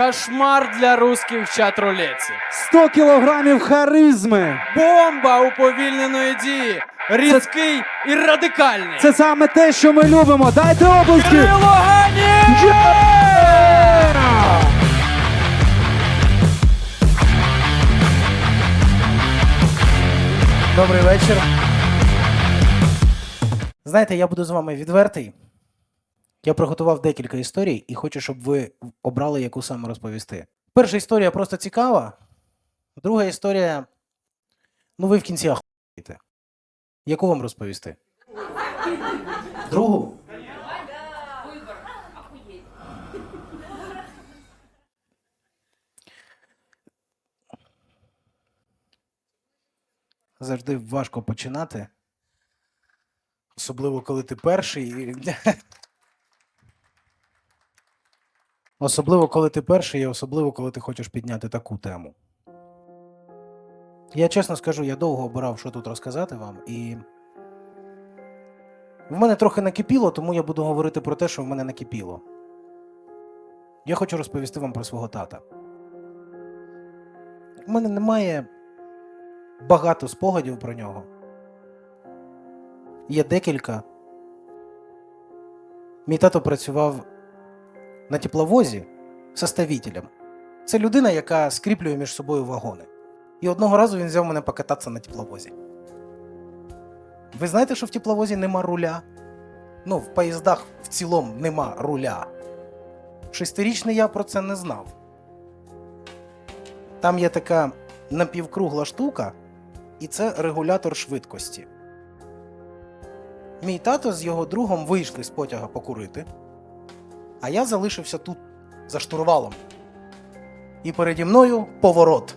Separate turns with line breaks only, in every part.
Кошмар для русських в чат-рулетці.
100 кілограмів харизми.
Бомба уповільненої дії. Різкий і радикальний.
Це саме те, що ми любимо. Дайте обласки!
Кирило!
Добрий вечір. Знаєте, я буду з вами відвертий. Я приготував декілька історій і хочу, щоб ви обрали, яку саме розповісти. Перша історія просто цікава. Друга історія. Ну, ви в кінці ахуєте. Яку вам розповісти? Другу? Завжди важко починати. Особливо, коли ти перший. Особливо, коли ти перший, і особливо, коли ти хочеш підняти таку тему. Я чесно скажу, я довго обирав, що тут розказати вам, і. В мене трохи накипіло, тому я буду говорити про те, що в мене накипіло. Я хочу розповісти вам про свого тата. У мене немає багато спогадів про нього. Є декілька. Мій тато працював на тепловозі составителем. Це людина, яка скріплює між собою вагони. І одного разу він взяв мене покататися на тепловозі. Ви знаєте, що в тепловозі нема руля? Ну, в поїздах в цілому нема руля. Шестирічний я про це не знав. Там є така напівкругла штука, і це регулятор швидкості. Мій тато з його другом вийшли з потяга покурити, а я залишився тут за штурвалом. І переді мною поворот.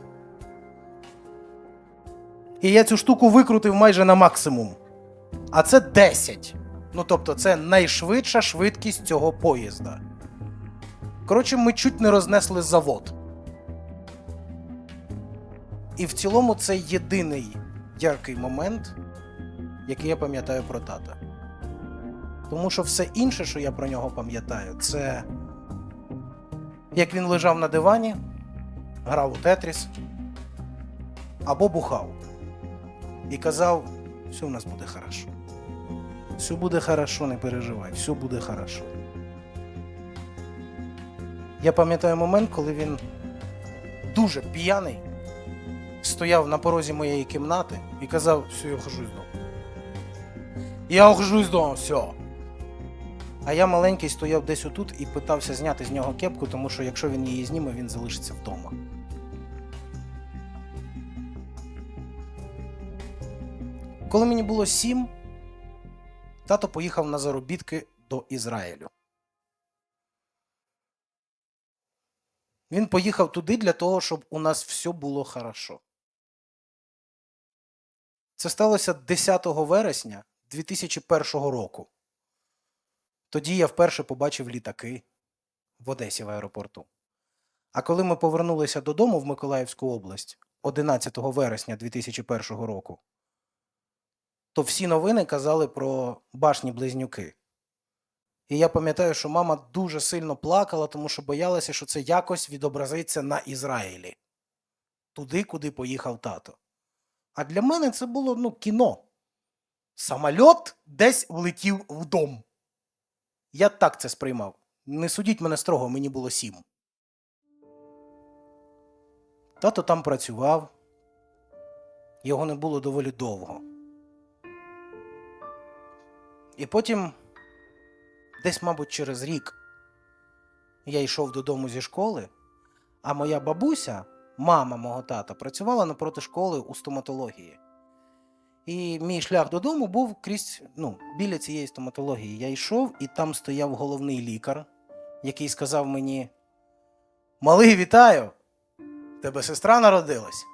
І я цю штуку викрутив майже на максимум. А це 10. Ну тобто, це найшвидша швидкість цього поїзда. Коротше, ми чуть не рознесли завод. І в цілому це єдиний яркий момент, який я пам'ятаю про тата. Тому що все інше, що я про нього пам'ятаю, це як він лежав на дивані, грав у Тетріс або бухав. І казав: все у нас буде хорошо. Все буде хорошо, не переживай, все буде хорошо. Я пам'ятаю момент, коли він дуже п'яний стояв на порозі моєї кімнати і казав, все, я хожу з дому. Я ухожу з дому, все. А я маленький стояв десь отут і питався зняти з нього кепку, тому що якщо він її зніме, він залишиться вдома. Коли мені було сім, тато поїхав на заробітки до Ізраїлю. Він поїхав туди для того, щоб у нас все було хорошо. Це сталося 10 вересня 2001 року. Тоді я вперше побачив літаки в Одесі в аеропорту. А коли ми повернулися додому в Миколаївську область 11 вересня 2001 року, то всі новини казали про башні близнюки. І я пам'ятаю, що мама дуже сильно плакала, тому що боялася, що це якось відобразиться на Ізраїлі, туди, куди поїхав тато. А для мене це було ну, кіно. Самольот десь влетів в. Я так це сприймав. Не судіть мене строго, мені було сім. Тато там працював. Його не було доволі довго. І потім, десь, мабуть, через рік я йшов додому зі школи, а моя бабуся, мама мого тата, працювала напроти школи у стоматології. І мій шлях додому був крізь ну, біля цієї стоматології. Я йшов, і там стояв головний лікар, який сказав мені: Малий, вітаю! Тебе сестра народилась.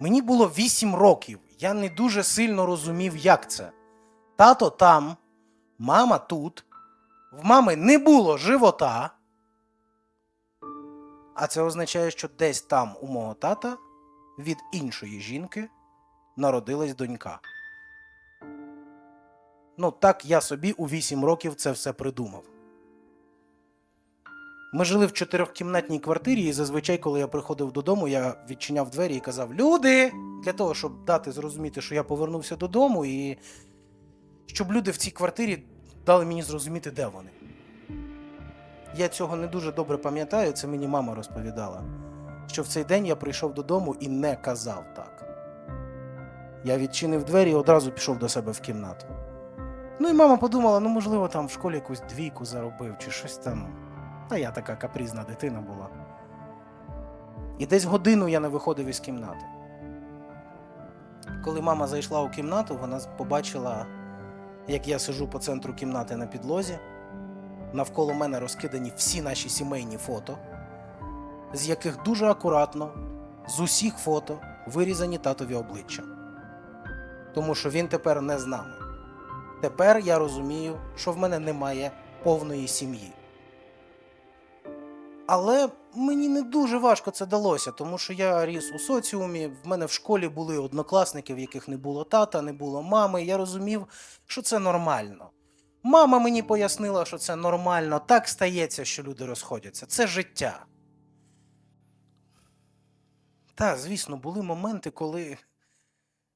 Мені було 8 років. Я не дуже сильно розумів, як це. Тато там, мама тут, в мами не було живота. А це означає, що десь там у мого тата від іншої жінки народилась донька. Ну, так я собі у 8 років це все придумав. Ми жили в чотирьохкімнатній квартирі, і зазвичай, коли я приходив додому, я відчиняв двері і казав Люди! Для того, щоб дати зрозуміти, що я повернувся додому, і щоб люди в цій квартирі дали мені зрозуміти, де вони. Я цього не дуже добре пам'ятаю, це мені мама розповідала. Що в цей день я прийшов додому і не казав так. Я відчинив двері і одразу пішов до себе в кімнату. Ну і мама подумала, ну можливо, там в школі якусь двійку заробив чи щось там. Та я така капрізна дитина була. І десь годину я не виходив із кімнати. Коли мама зайшла у кімнату, вона побачила, як я сижу по центру кімнати на підлозі. Навколо мене розкидані всі наші сімейні фото, з яких дуже акуратно з усіх фото вирізані татові обличчя. Тому що він тепер не з нами. Тепер я розумію, що в мене немає повної сім'ї. Але мені не дуже важко це далося, тому що я ріс у соціумі. В мене в школі були однокласники, в яких не було тата, не було мами. Я розумів, що це нормально. Мама мені пояснила, що це нормально. Так стається, що люди розходяться. Це життя. Та, звісно, були моменти, коли,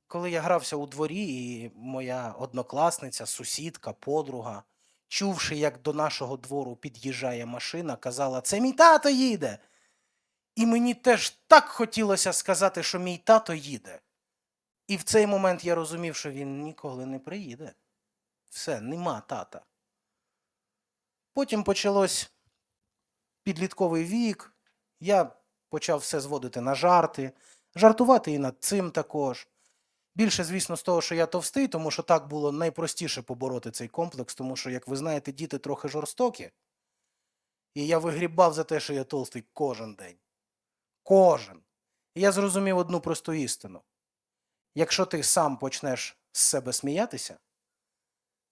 коли я грався у дворі, і моя однокласниця, сусідка, подруга, чувши, як до нашого двору під'їжджає машина, казала: Це мій тато їде. І мені теж так хотілося сказати, що мій тато їде. І в цей момент я розумів, що він ніколи не приїде. Все, нема тата. Потім почалось підлітковий вік. Я почав все зводити на жарти, жартувати і над цим також. Більше, звісно, з того, що я товстий, тому що так було найпростіше побороти цей комплекс, тому що, як ви знаєте, діти трохи жорстокі. І я вигрібав за те, що я толстий кожен день. Кожен. І я зрозумів одну просту істину. Якщо ти сам почнеш з себе сміятися,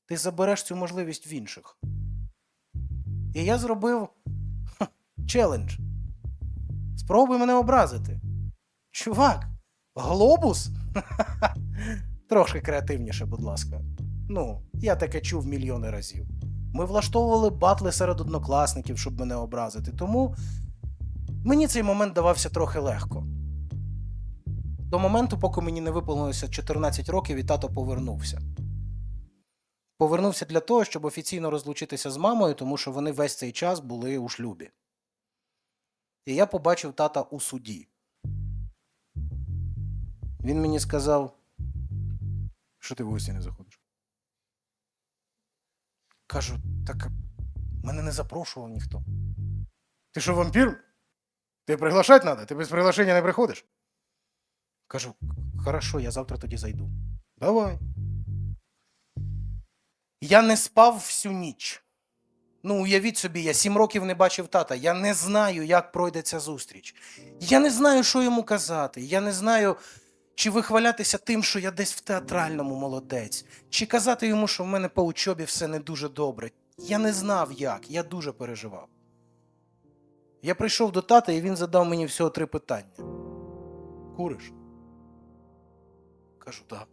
ти забереш цю можливість в інших. І я зробив челендж. Спробуй мене образити. Чувак, глобус? Трошки креативніше, будь ласка. Ну, я таке чув мільйони разів. Ми влаштовували батли серед однокласників, щоб мене образити, тому мені цей момент давався трохи легко. До моменту, поки мені не виповнилося 14 років, і тато повернувся. Повернувся для того, щоб офіційно розлучитися з мамою, тому що вони весь цей час були у шлюбі. І я побачив тата у суді. Він мені сказав, що ти в гості не заходиш. Кажу, так мене не запрошував ніхто. Ти що, вампір? Ти приглашати треба? Ти без приглашення не приходиш? Кажу, хорошо, я завтра тоді зайду. Давай. Я не спав всю ніч. Ну, уявіть собі, я сім років не бачив тата. Я не знаю, як пройде ця зустріч. Я не знаю, що йому казати. Я не знаю, чи вихвалятися тим, що я десь в театральному молодець, чи казати йому, що в мене по учобі все не дуже добре. Я не знав як, я дуже переживав. Я прийшов до тата, і він задав мені всього три питання. Куриш? Кажу, так.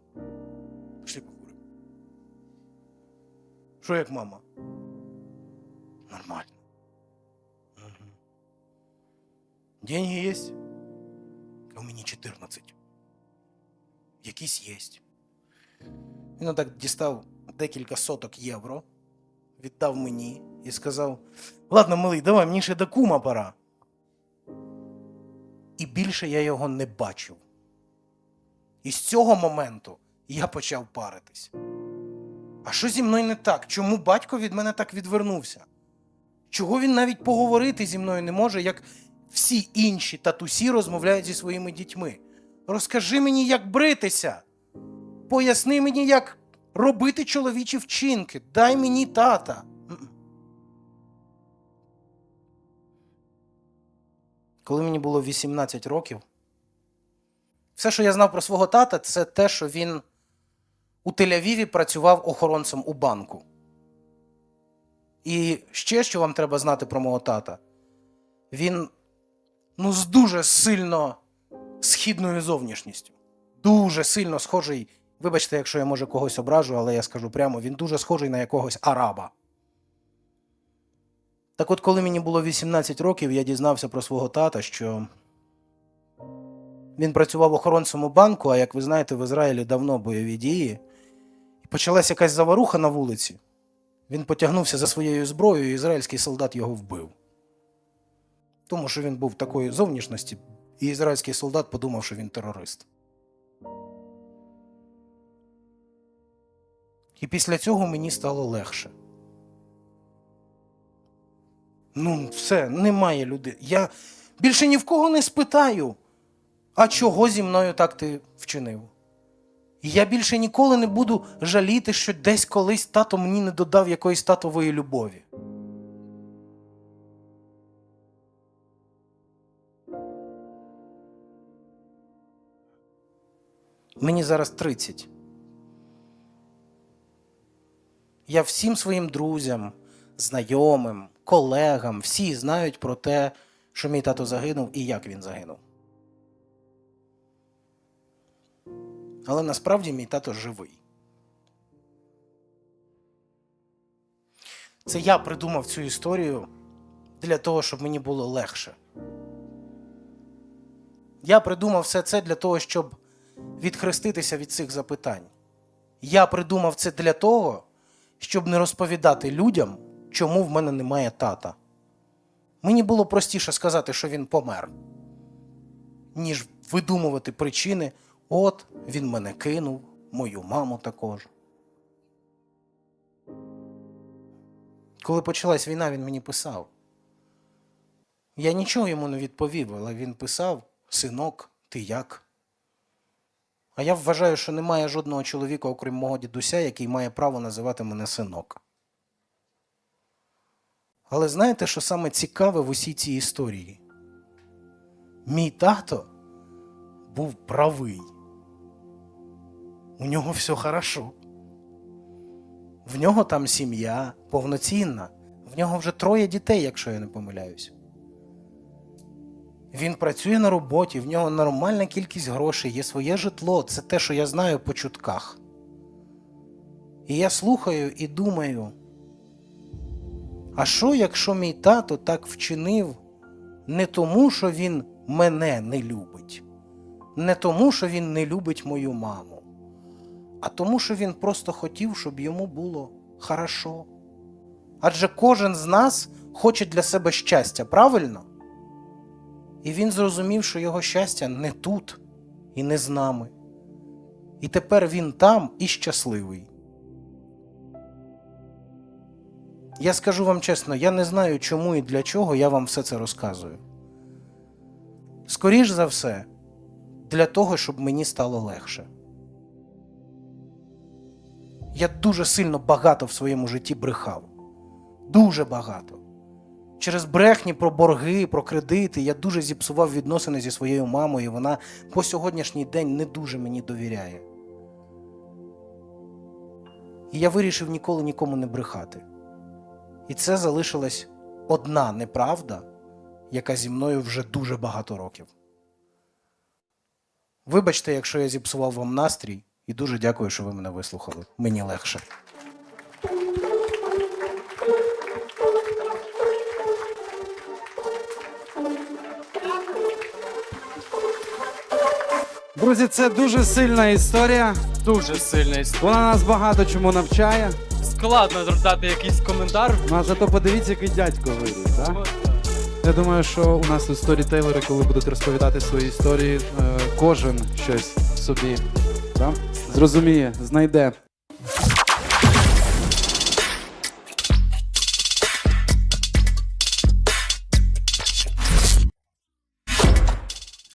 Пішли покуримо. Що як мама? Нормально. Угу. Деньги есть? А у меня 14. Якісь єсть. Він так дістав декілька соток євро, віддав мені і сказав: Ладно, малий, давай, мені ще до кума пора. І більше я його не бачив. І з цього моменту я почав паритись. А що зі мною не так? Чому батько від мене так відвернувся? Чого він навіть поговорити зі мною не може, як всі інші татусі розмовляють зі своїми дітьми? Розкажи мені, як бритися. Поясни мені, як робити чоловічі вчинки. Дай мені тата. Коли мені було 18 років, все, що я знав про свого тата, це те, що він у Тель-Авіві працював охоронцем у банку. І ще що вам треба знати про мого тата? Він ну, з дуже сильно східною зовнішністю. Дуже сильно схожий. Вибачте, якщо я може когось ображу, але я скажу прямо, він дуже схожий на якогось араба. Так от, коли мені було 18 років, я дізнався про свого тата, що він працював охоронцем у банку, а як ви знаєте, в Ізраїлі давно бойові дії. І почалась якась заваруха на вулиці. Він потягнувся за своєю зброєю, і ізраїльський солдат його вбив. Тому що він був такої зовнішності, і ізраїльський солдат подумав, що він терорист. І після цього мені стало легше. Ну, все, немає людей. Я більше ні в кого не спитаю, а чого зі мною так ти вчинив? І я більше ніколи не буду жаліти, що десь колись тато мені не додав якоїсь татової любові. Мені зараз 30. Я всім своїм друзям, знайомим, колегам, всі знають про те, що мій тато загинув і як він загинув. Але насправді мій тато живий. Це я придумав цю історію для того, щоб мені було легше. Я придумав все це для того, щоб відхреститися від цих запитань. Я придумав це для того, щоб не розповідати людям, чому в мене немає тата. Мені було простіше сказати, що він помер, ніж видумувати причини. От він мене кинув, мою маму також. Коли почалась війна, він мені писав. Я нічого йому не відповів, але він писав: Синок, ти як? А я вважаю, що немає жодного чоловіка, окрім мого дідуся, який має право називати мене синок. Але знаєте, що саме цікаве в усій цій історії? Мій тато був правий. У нього все хорошо. В нього там сім'я повноцінна. В нього вже троє дітей, якщо я не помиляюсь. Він працює на роботі, в нього нормальна кількість грошей, є своє житло. Це те, що я знаю по чутках. І я слухаю і думаю: а що, якщо мій тато так вчинив не тому, що він мене не любить, не тому, що він не любить мою маму, а тому, що він просто хотів, щоб йому було хорошо. Адже кожен з нас хоче для себе щастя, правильно? І він зрозумів, що його щастя не тут і не з нами. І тепер він там і щасливий. Я скажу вам чесно, я не знаю, чому і для чого я вам все це розказую. Скоріш за все, для того, щоб мені стало легше. Я дуже сильно багато в своєму житті брехав. Дуже багато. Через брехні про борги, про кредити я дуже зіпсував відносини зі своєю мамою, вона по сьогоднішній день не дуже мені довіряє. І я вирішив ніколи нікому не брехати. І це залишилась одна неправда, яка зі мною вже дуже багато років. Вибачте, якщо я зіпсував вам настрій, і дуже дякую, що ви мене вислухали. Мені легше.
Друзі, це дуже сильна історія.
Дуже сильна історія.
Вона нас багато чому навчає.
Складно дати якийсь коментар.
Ну а зато подивіться, який дядько виріс. Так? Я думаю, що у нас тут сторітейлери, коли будуть розповідати свої історії, е, кожен щось собі да? зрозуміє, знайде.